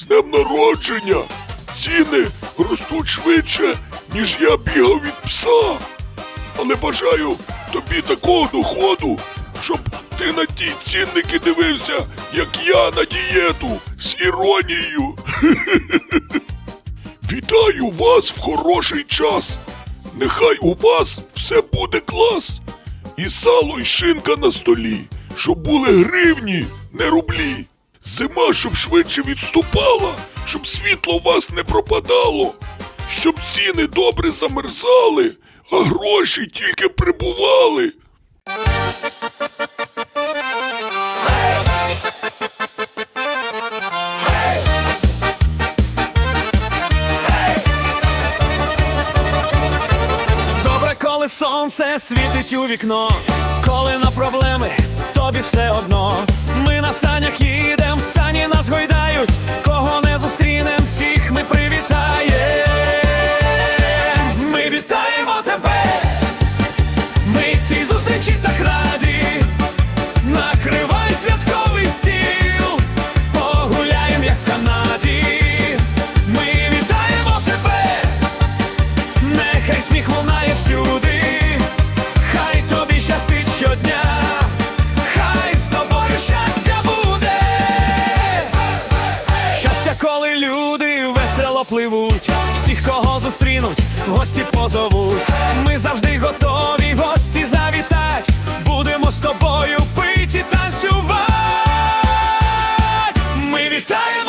З днем народження! Ціни ростуть швидше, ніж я бігав від пса. Але бажаю тобі такого доходу, щоб ти на ті цінники дивився, як я на дієту з іронією. Вітаю вас в хороший час. Нехай у вас все буде клас. І сало, і шинка на столі, щоб були гривні, не рублі. Зима, щоб швидше відступала, щоб світло у вас не пропадало, щоб ціни добре замерзали, а гроші тільки прибували. Добре, коли сонце світить у вікно, коли на проблеми тобі все одно. На санях їдем, сані нас гойдають, кого не зустрінем, всіх ми привітаєм. Ми вітаємо тебе, ми цій зустрічі так раді. Накривай святковий стіл, погуляєм, як Канаді. Ми вітаємо тебе. Нехай сміх лунає всюди, хай тобі щастить щодня, попливуть, всіх, кого зустрінуть, гості позовуть. Ми завжди готові, гості завітати. Будемо з тобою пить танцювати. Ми вітаємо.